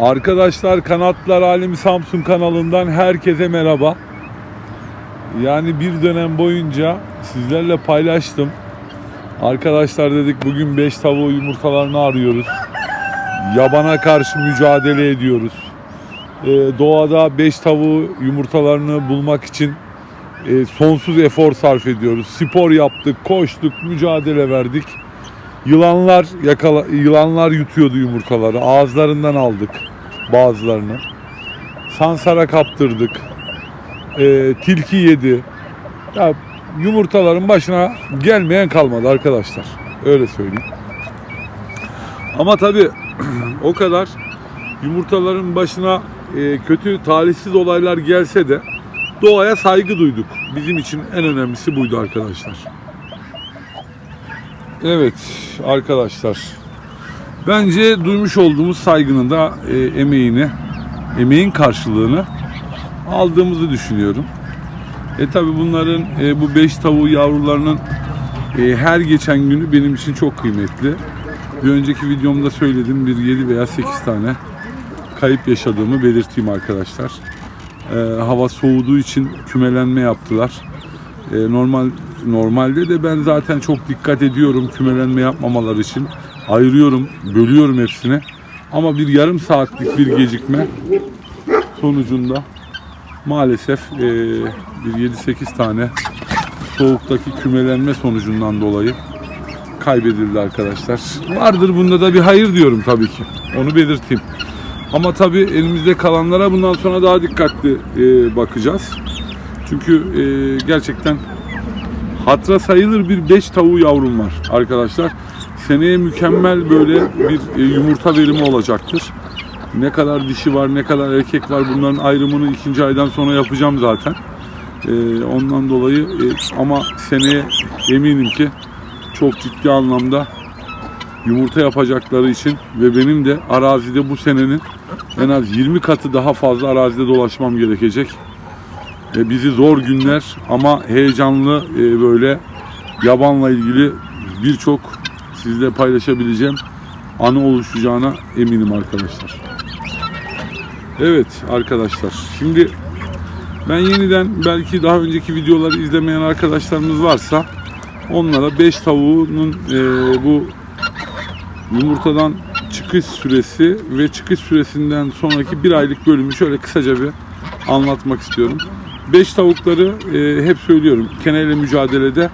Arkadaşlar Kanatlar Alemi Samsun kanalından herkese merhaba. Yani bir dönem boyunca sizlerle paylaştım. Arkadaşlar dedik bugün 5 tavuğu yumurtalarını arıyoruz. Yabana karşı mücadele ediyoruz. Ee, doğada 5 tavuğu yumurtalarını bulmak için e, sonsuz efor sarf ediyoruz. Spor yaptık, koştuk, mücadele verdik. Yılanlar yakala, yılanlar yutuyordu yumurtaları. Ağızlarından aldık bazılarını. Sansara kaptırdık. Ee, tilki yedi. Ya yumurtaların başına gelmeyen kalmadı arkadaşlar. Öyle söyleyeyim. Ama tabii o kadar yumurtaların başına e, kötü talihsiz olaylar gelse de doğaya saygı duyduk. Bizim için en önemlisi buydu arkadaşlar. Evet arkadaşlar. Bence duymuş olduğumuz saygının da e, emeğini, emeğin karşılığını aldığımızı düşünüyorum. E tabi bunların e, bu beş tavuğu yavrularının e, her geçen günü benim için çok kıymetli. Bir önceki videomda söyledim bir 7 veya 8 tane kayıp yaşadığımı belirteyim arkadaşlar. E, hava soğuduğu için kümelenme yaptılar. E, normal normalde de ben zaten çok dikkat ediyorum kümelenme yapmamaları için. Ayırıyorum, bölüyorum hepsini. Ama bir yarım saatlik bir gecikme sonucunda maalesef e, bir 7-8 tane soğuktaki kümelenme sonucundan dolayı kaybedildi arkadaşlar. Vardır bunda da bir hayır diyorum tabii ki. Onu belirteyim. Ama tabii elimizde kalanlara bundan sonra daha dikkatli e, bakacağız. Çünkü e, gerçekten hatra sayılır bir 5 tavuğu yavrum var arkadaşlar. Seneye mükemmel böyle bir e, yumurta verimi olacaktır. Ne kadar dişi var, ne kadar erkek var bunların ayrımını ikinci aydan sonra yapacağım zaten. E, ondan dolayı e, ama seneye eminim ki çok ciddi anlamda yumurta yapacakları için ve benim de arazide bu senenin en az 20 katı daha fazla arazide dolaşmam gerekecek. E, bizi zor günler ama heyecanlı e, böyle yabanla ilgili birçok sizle paylaşabileceğim anı oluşacağına eminim arkadaşlar. Evet arkadaşlar şimdi ben yeniden belki daha önceki videoları izlemeyen arkadaşlarımız varsa onlara 5 tavuğunun e, bu yumurtadan çıkış süresi ve çıkış süresinden sonraki bir aylık bölümü şöyle kısaca bir anlatmak istiyorum. 5 tavukları e, hep söylüyorum keneyle mücadelede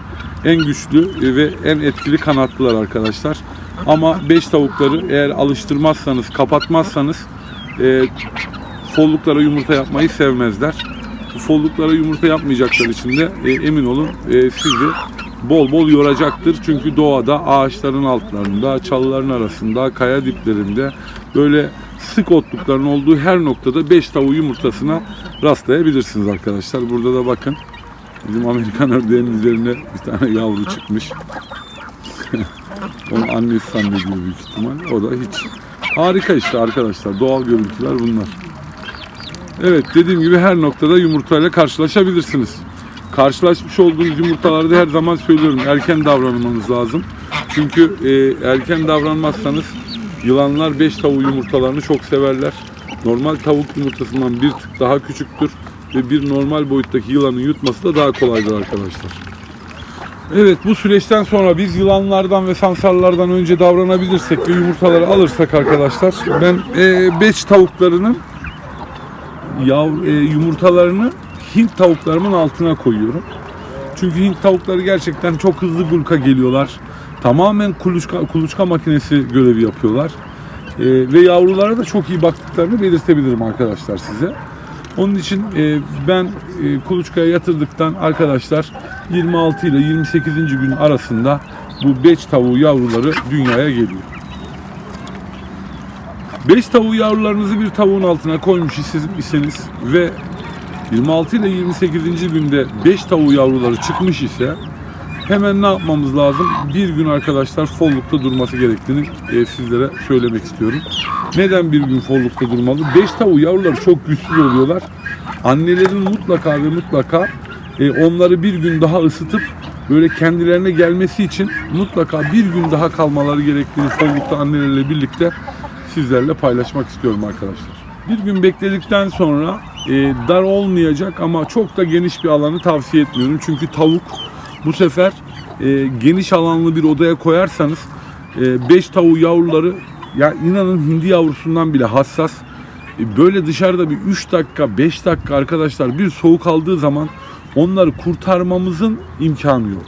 en güçlü ve en etkili kanatlılar arkadaşlar. Ama 5 tavukları eğer alıştırmazsanız, kapatmazsanız e, folluklara yumurta yapmayı sevmezler. Folluklara yumurta yapmayacaklar için de e, emin olun e, sizi bol bol yoracaktır. Çünkü doğada ağaçların altlarında, çalıların arasında, kaya diplerinde böyle sık otlukların olduğu her noktada 5 tavuğu yumurtasına rastlayabilirsiniz arkadaşlar. Burada da bakın bizim Amerikan ördeğinin üzerine bir tane yavru çıkmış. Onu annesi zannediyor büyük ihtimal. O da hiç. Harika işte arkadaşlar. Doğal görüntüler bunlar. Evet dediğim gibi her noktada yumurtayla karşılaşabilirsiniz. Karşılaşmış olduğunuz yumurtalarda her zaman söylüyorum erken davranmanız lazım. Çünkü e, erken davranmazsanız yılanlar 5 tavuğu yumurtalarını çok severler. Normal tavuk yumurtasından bir tık daha küçüktür ve bir normal boyuttaki yılanın yutması da daha kolaydır arkadaşlar. Evet bu süreçten sonra biz yılanlardan ve sansarlardan önce davranabilirsek ve yumurtaları alırsak arkadaşlar ben 5 tavuklarının yav, e, yumurtalarını Hint tavuklarımın altına koyuyorum. Çünkü Hint tavukları gerçekten çok hızlı gurka geliyorlar. Tamamen kuluçka, kuluçka makinesi görevi yapıyorlar. E, ve yavrulara da çok iyi baktıklarını belirtebilirim arkadaşlar size. Onun için e, ben e, kuluçkaya yatırdıktan arkadaşlar 26 ile 28. gün arasında bu beç tavuğu yavruları dünyaya geliyor. Beş tavuğu yavrularınızı bir tavuğun altına koymuş iseniz ve 26 ile 28. günde 5 tavuğu yavruları çıkmış ise hemen ne yapmamız lazım? Bir gün arkadaşlar follukta durması gerektiğini e, sizlere söylemek istiyorum. Neden bir gün follukta durmalı? 5 tavuğu yavruları çok güçsüz oluyorlar. Annelerin mutlaka ve mutlaka e, onları bir gün daha ısıtıp böyle kendilerine gelmesi için mutlaka bir gün daha kalmaları gerektiğini follukta annelerle birlikte sizlerle paylaşmak istiyorum arkadaşlar. Bir gün bekledikten sonra e, dar olmayacak ama çok da geniş bir alanı tavsiye etmiyorum. Çünkü tavuk bu sefer e, geniş alanlı bir odaya koyarsanız 5 tavuğu yavruları ya inanın hindi yavrusundan bile hassas. E, böyle dışarıda bir 3 dakika 5 dakika arkadaşlar bir soğuk aldığı zaman onları kurtarmamızın imkanı yok.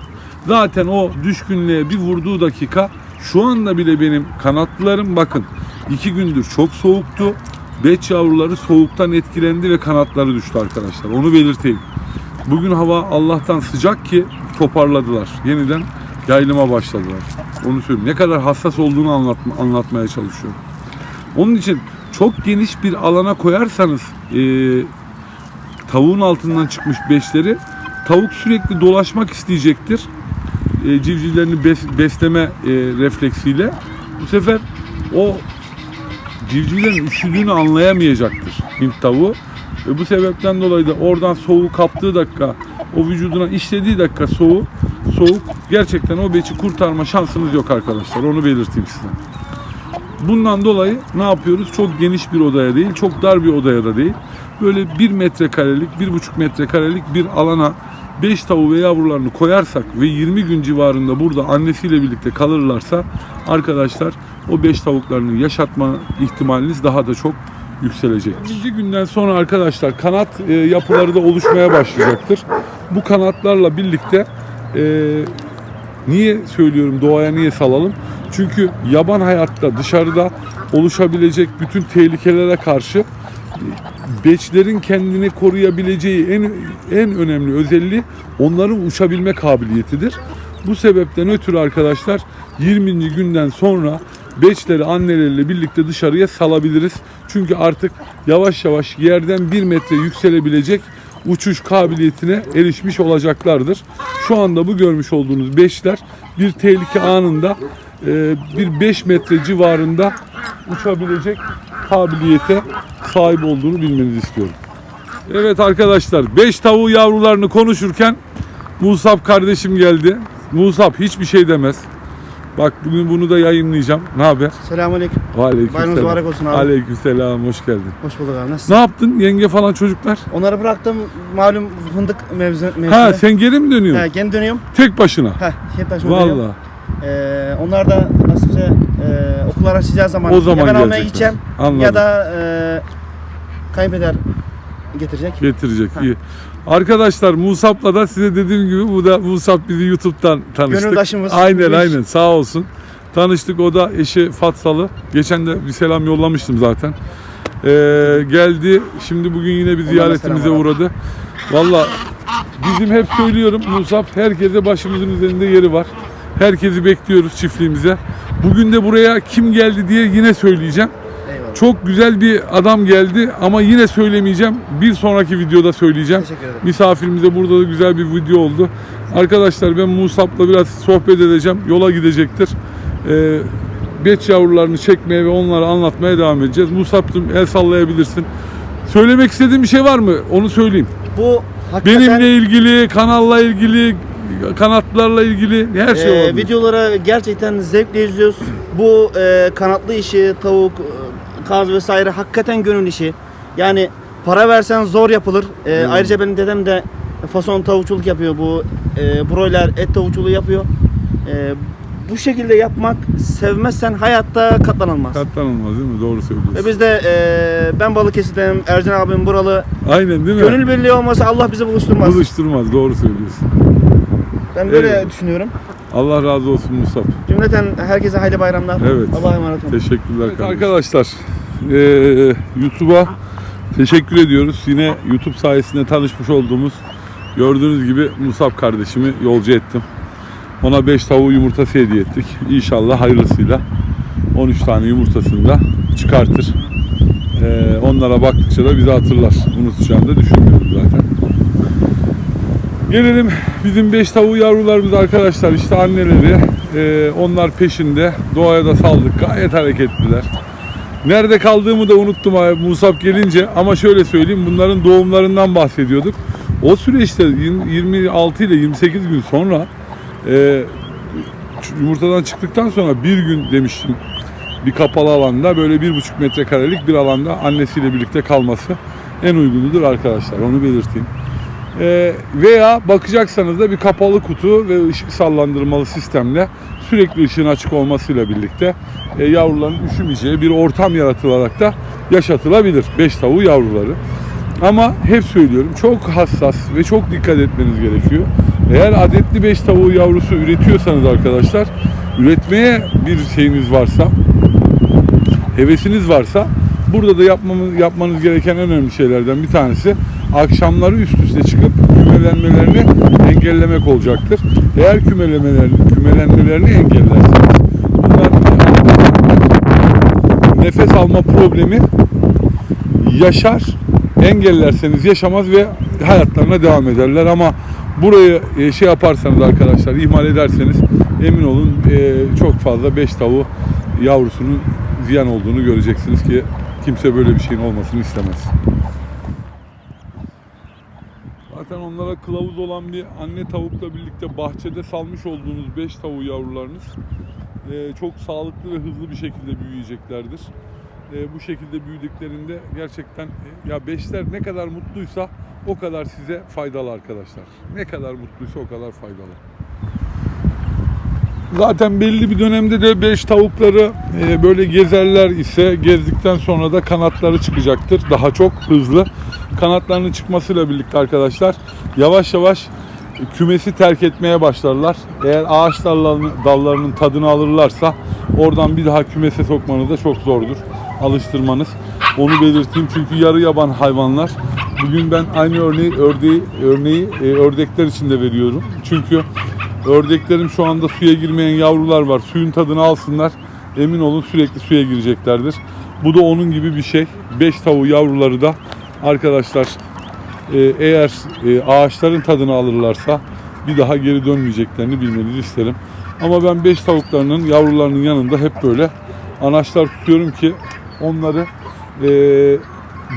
Zaten o düşkünlüğe bir vurduğu dakika şu anda bile benim kanatlılarım bakın iki gündür çok soğuktu. Beç yavruları soğuktan etkilendi ve kanatları düştü arkadaşlar. Onu belirteyim. Bugün hava Allah'tan sıcak ki toparladılar. Yeniden yayılıma başladılar. Onu söyleyeyim. Ne kadar hassas olduğunu anlatma, anlatmaya çalışıyorum. Onun için çok geniş bir alana koyarsanız e, tavuğun altından çıkmış beşleri tavuk sürekli dolaşmak isteyecektir. E, civcivlerini bes- besleme e, refleksiyle. Bu sefer o civcivlerin üşüdüğünü anlayamayacaktır Hint tavuğu. Ve bu sebepten dolayı da oradan soğuğu kaptığı dakika, o vücuduna işlediği dakika soğuk, soğuk gerçekten o beçi kurtarma şansınız yok arkadaşlar. Onu belirteyim size. Bundan dolayı ne yapıyoruz? Çok geniş bir odaya değil, çok dar bir odaya da değil. Böyle 1 metrekarelik, 1,5 metrekarelik bir alana 5 tavuğu ve yavrularını koyarsak ve 20 gün civarında burada annesiyle birlikte kalırlarsa arkadaşlar o 5 tavuklarını yaşatma ihtimaliniz daha da çok yükselecek. 20. günden sonra arkadaşlar kanat e, yapıları da oluşmaya başlayacaktır. Bu kanatlarla birlikte e, Niye söylüyorum doğaya niye salalım? Çünkü yaban hayatta dışarıda oluşabilecek bütün tehlikelere karşı beçlerin kendini koruyabileceği en en önemli özelliği onların uçabilme kabiliyetidir. Bu sebepten ötürü arkadaşlar 20. günden sonra beçleri anneleriyle birlikte dışarıya salabiliriz. Çünkü artık yavaş yavaş yerden 1 metre yükselebilecek uçuş kabiliyetine erişmiş olacaklardır. Şu anda bu görmüş olduğunuz beşler bir tehlike anında e, bir 5 metre civarında uçabilecek kabiliyete sahip olduğunu bilmenizi istiyorum. Evet arkadaşlar 5 tavuğu yavrularını konuşurken Musab kardeşim geldi. Musab hiçbir şey demez. Bak bugün bunu da yayınlayacağım. Ne haber? Selamünaleyküm. Aleyküm Bayramınız mübarek olsun abi. Aleyküm selam. Hoş geldin. Hoş bulduk abi. Nasılsın? Ne yaptın? Yenge falan çocuklar? Onları bıraktım. Malum fındık mevzu, mevzusunda. Ha sen geri mi dönüyorsun? He, geri dönüyorum. Tek başına. Heh, hep başıma dönüyorum. Vallahi. Ee, onlar da nasipse e, okullar açacağı zaman, O zaman ya ben almaya gelecekler. gideceğim Anladım. ya da e, kayınpeder getirecek. Getirecek. Ha. iyi. Arkadaşlar Musab'la da size dediğim gibi bu da Musab bizi YouTube'dan tanıştık. Gönüldaşımız. Aynen Gülüş. aynen sağ olsun. Tanıştık o da eşi Fatsalı. Geçen de bir selam yollamıştım zaten. Ee, geldi. Şimdi bugün yine bir ziyaretimize uğradı. Valla bizim hep söylüyorum Musab herkese başımızın üzerinde yeri var. Herkesi bekliyoruz çiftliğimize. Bugün de buraya kim geldi diye yine söyleyeceğim. Çok güzel bir adam geldi ama yine söylemeyeceğim. Bir sonraki videoda söyleyeceğim. Teşekkür ederim. Misafirimize burada da güzel bir video oldu. Arkadaşlar ben Musab'la biraz sohbet edeceğim. Yola gidecektir. Ee, beç yavrularını çekmeye ve onları anlatmaya devam edeceğiz. Musab'cığım el sallayabilirsin. Söylemek istediğin bir şey var mı? Onu söyleyeyim. Bu hakikaten Benimle ilgili, kanalla ilgili, kanatlarla ilgili her şey e, olabilir. videoları gerçekten zevkle izliyoruz. Bu e, kanatlı işi, tavuk, kaz vesaire hakikaten gönül işi. Yani para versen zor yapılır. E, Hmm. Ayrıca benim dedem de fason tavukçuluk yapıyor. Bu e, broiler et tavukçuluğu yapıyor. E, bu şekilde yapmak sevmezsen hayatta katlanılmaz. Katlanılmaz değil mi? Doğru söylüyorsun. Ve biz de e, ben Balıkesir'deyim, Ercan abim buralı. Aynen değil mi? Gönül birliği olmasa Allah bizi buluşturmaz. Buluşturmaz. Doğru söylüyorsun. Ben böyle Evet. düşünüyorum. Allah razı olsun Musab. Cümleten herkese hayırlı bayramlar. Evet. Allah'a emanet olun. Teşekkürler kardeşim. Arkadaşlar eee, YouTube'a teşekkür ediyoruz. Yine YouTube sayesinde tanışmış olduğumuz gördüğünüz gibi Musab kardeşimi yolcu ettim. Ona 5 tavuğu yumurtası hediye ettik. İnşallah hayırlısıyla 13 tane yumurtasını da çıkartır. Eee, onlara baktıkça da bizi hatırlar. Unutacağını da düşünmüyorum zaten. Gelelim bizim 5 tavuğu yavrularımız arkadaşlar işte anneleri e, onlar peşinde doğaya da saldık gayet hareketliler. Nerede kaldığımı da unuttum abi Musab gelince ama şöyle söyleyeyim bunların doğumlarından bahsediyorduk. O süreçte 20 26 ile 28 gün sonra e, yumurtadan çıktıktan sonra bir gün demiştim bir kapalı alanda böyle bir buçuk metrekarelik bir alanda annesiyle birlikte kalması en uygunudur arkadaşlar. Onu belirteyim. Ee, veya bakacaksanız da bir kapalı kutu ve ışık sallandırmalı sistemle sürekli ışığın açık olmasıyla birlikte e, yavruların üşümeyeceği bir ortam yaratılarak da yaşatılabilir. Beş tavuğu yavruları. Ama hep söylüyorum çok hassas ve çok dikkat etmeniz gerekiyor. Eğer adetli beş tavuğu yavrusu üretiyorsanız arkadaşlar üretmeye bir şeyiniz varsa hevesiniz varsa burada da yapmamız, yapmanız gereken en önemli şeylerden bir tanesi akşamları üst üste çıkıp kümelenmelerini engellemek olacaktır. Eğer kümelemelerini, kümelenmelerini engellerseniz bunlar nefes alma problemi yaşar. Engellerseniz yaşamaz ve hayatlarına devam ederler ama burayı e, şey yaparsanız arkadaşlar ihmal ederseniz emin olun e, çok fazla 5 tavuğu yavrusunun ziyan olduğunu göreceksiniz ki kimse böyle bir şeyin olmasını istemez. Zaten onlara kılavuz olan bir anne tavukla birlikte bahçede salmış olduğunuz 5 tavuğu yavrularınız e, çok sağlıklı ve hızlı bir şekilde büyüyeceklerdir. E, bu şekilde büyüdüklerinde gerçekten e, ya beşler ne kadar mutluysa o kadar size faydalı arkadaşlar. Ne kadar mutluysa o kadar faydalı. Zaten belli bir dönemde de beş tavukları e, böyle gezerler ise gezdikten sonra da kanatları çıkacaktır. Daha çok hızlı. Kanatlarının çıkmasıyla birlikte arkadaşlar yavaş yavaş kümesi terk etmeye başlarlar. Eğer ağaç dallarının, dallarının tadını alırlarsa oradan bir daha kümese sokmanız da çok zordur. Alıştırmanız. Onu belirteyim çünkü yarı yaban hayvanlar. Bugün ben aynı örneği ördeği örneği e, ördekler için de veriyorum. Çünkü ördeklerim şu anda suya girmeyen yavrular var. Suyun tadını alsınlar. Emin olun sürekli suya gireceklerdir. Bu da onun gibi bir şey. 5 tavuğu yavruları da arkadaşlar e, eğer e, ağaçların tadını alırlarsa bir daha geri dönmeyeceklerini bilmenizi isterim. Ama ben 5 tavuklarının yavrularının yanında hep böyle anaçlar tutuyorum ki onları e,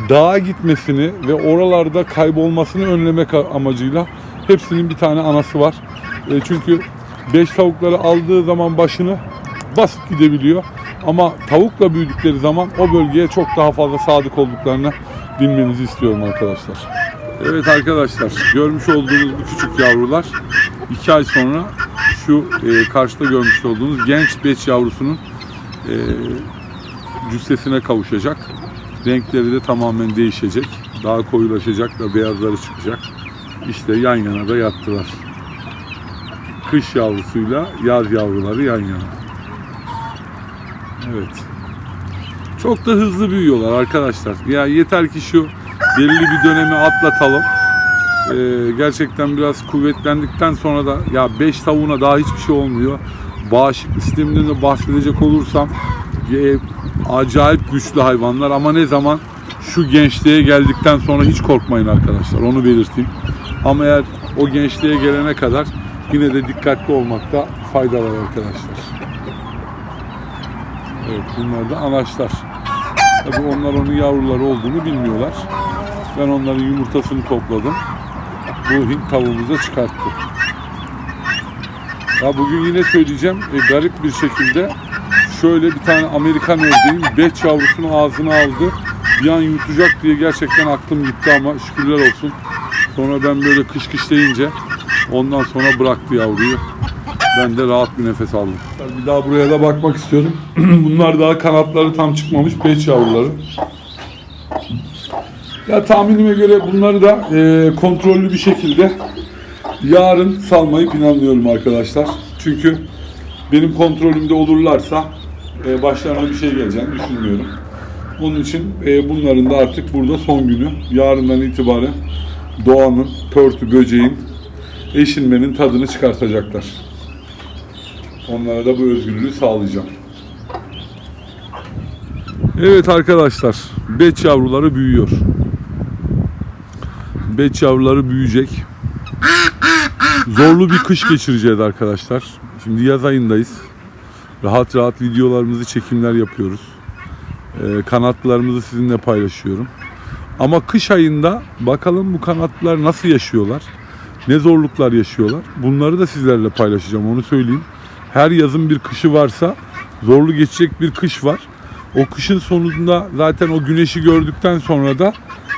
dağa gitmesini ve oralarda kaybolmasını önlemek amacıyla hepsinin bir tane anası var. E, çünkü 5 tavukları aldığı zaman başını basıp gidebiliyor. Ama tavukla büyüdükleri zaman o bölgeye çok daha fazla sadık olduklarını bilmenizi istiyorum arkadaşlar. Evet arkadaşlar görmüş olduğunuz bu küçük yavrular 2 ay sonra şu e, karşıda görmüş olduğunuz genç beç yavrusunun e, cüssesine kavuşacak. Renkleri de tamamen değişecek. Daha koyulaşacak da beyazları çıkacak. İşte yan yana da yattılar. Kış yavrusuyla yaz yavruları yan yana. Evet. Çok da hızlı büyüyorlar arkadaşlar. Ya yeter ki şu belirli bir dönemi atlatalım. Ee, gerçekten biraz kuvvetlendikten sonra da ya 5 tavuğuna daha hiçbir şey olmuyor. Bağışıklık sisteminden de bahsedecek olursam e, acayip güçlü hayvanlar ama ne zaman şu gençliğe geldikten sonra hiç korkmayın arkadaşlar. Onu belirteyim. Ama eğer o gençliğe gelene kadar yine de dikkatli olmakta fayda var arkadaşlar. Evet bunlar da anaçlar. Tabii onlar onun yavruları olduğunu bilmiyorlar. Ben onların yumurtasını topladım. Bu Hint tavuğumuzu da çıkarttım. Ya bugün yine söyleyeceğim e, garip bir şekilde şöyle bir tane Amerikan ördeğin beş yavrusunu ağzına aldı. Bir an yutacak diye gerçekten aklım gitti ama şükürler olsun. Sonra ben böyle kış kış deyince ondan sonra bıraktı yavruyu. Ben de rahat bir nefes aldım. Bir daha buraya da bakmak istiyorum. Bunlar daha kanatları tam çıkmamış beş yavruları. Ya tahminime göre bunları da e, kontrollü bir şekilde yarın salmayı planlıyorum arkadaşlar. Çünkü benim kontrolümde olurlarsa e, başlarına bir şey geleceğini düşünmüyorum. Onun için e, bunların da artık burada son günü. Yarından itibaren doğanın, pörtü, böceğin, eşinmenin tadını çıkartacaklar. Onlara da bu özgürlüğü sağlayacağım. Evet arkadaşlar, beç yavruları büyüyor. Beç yavruları büyüyecek. Zorlu bir kış geçireceğiz arkadaşlar. Şimdi yaz ayındayız. Rahat rahat videolarımızı, çekimler yapıyoruz. Ee, kanatlarımızı sizinle paylaşıyorum. Ama kış ayında bakalım bu kanatlar nasıl yaşıyorlar? Ne zorluklar yaşıyorlar? Bunları da sizlerle paylaşacağım onu söyleyeyim. Her yazın bir kışı varsa zorlu geçecek bir kış var. O kışın sonunda zaten o güneşi gördükten sonra da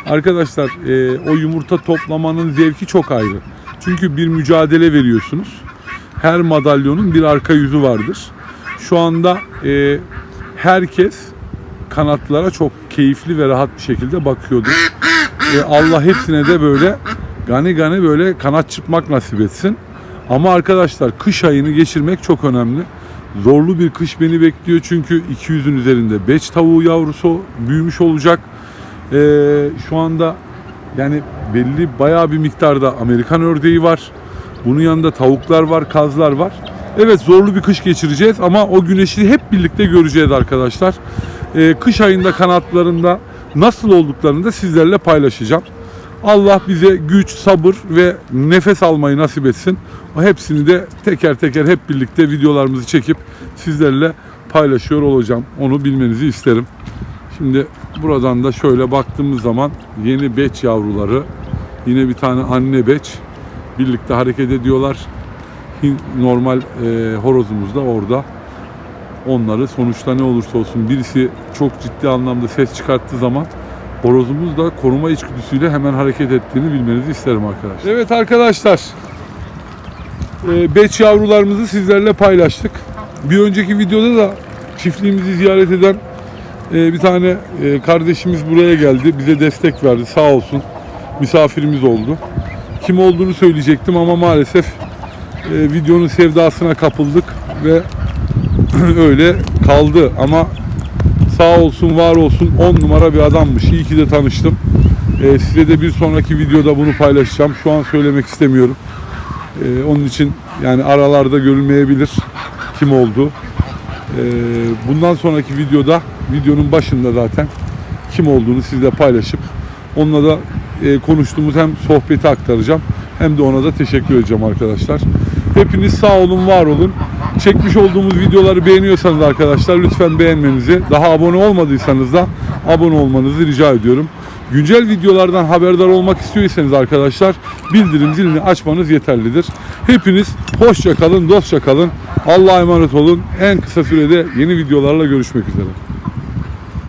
arkadaşlar e, o yumurta toplamanın zevki çok ayrı. Çünkü bir mücadele veriyorsunuz. Her madalyonun bir arka yüzü vardır. Şu anda e, herkes kanatlara çok keyifli ve rahat bir şekilde bakıyordur. E, Allah hepsine de böyle gani gani böyle kanat çırpmak nasip etsin. Ama arkadaşlar kış ayını geçirmek çok önemli. Zorlu bir kış beni bekliyor çünkü 200'ün üzerinde beç tavuğu yavrusu büyümüş olacak. E, şu anda yani belli bayağı bir miktarda Amerikan ördeği var. Bunun yanında tavuklar var, kazlar var. Evet zorlu bir kış geçireceğiz ama o güneşi hep birlikte göreceğiz arkadaşlar. Ee, kış ayında kanatlarında nasıl olduklarını da sizlerle paylaşacağım. Allah bize güç, sabır ve nefes almayı nasip etsin. O hepsini de teker teker hep birlikte videolarımızı çekip sizlerle paylaşıyor olacağım. Onu bilmenizi isterim. Şimdi buradan da şöyle baktığımız zaman yeni beç yavruları, yine bir tane anne beç birlikte hareket ediyorlar. Normal e, horozumuz da orada. Onları sonuçta ne olursa olsun birisi çok ciddi anlamda ses çıkarttığı zaman horozumuz da koruma içgüdüsüyle hemen hareket ettiğini bilmenizi isterim arkadaşlar. Evet arkadaşlar. E, beç yavrularımızı sizlerle paylaştık. Bir önceki videoda da çiftliğimizi ziyaret eden e, bir tane e, kardeşimiz buraya geldi. Bize destek verdi sağ olsun. Misafirimiz oldu. Kim olduğunu söyleyecektim ama maalesef e, videonun sevdasına kapıldık ve öyle kaldı. Ama sağ olsun var olsun 10 numara bir adammış. İyi ki de tanıştım. E, size de bir sonraki videoda bunu paylaşacağım. Şu an söylemek istemiyorum. E, onun için yani aralarda görülmeyebilir kim oldu. E, bundan sonraki videoda videonun başında zaten kim olduğunu sizle paylaşıp onunla da e, konuştuğumuz hem sohbeti aktaracağım hem de ona da teşekkür edeceğim arkadaşlar. Hepiniz sağ olun, var olun. Çekmiş olduğumuz videoları beğeniyorsanız arkadaşlar lütfen beğenmenizi, daha abone olmadıysanız da abone olmanızı rica ediyorum. Güncel videolardan haberdar olmak istiyorsanız arkadaşlar bildirim zilini açmanız yeterlidir. Hepiniz hoşça kalın, dostça kalın. Allah'a emanet olun. En kısa sürede yeni videolarla görüşmek üzere.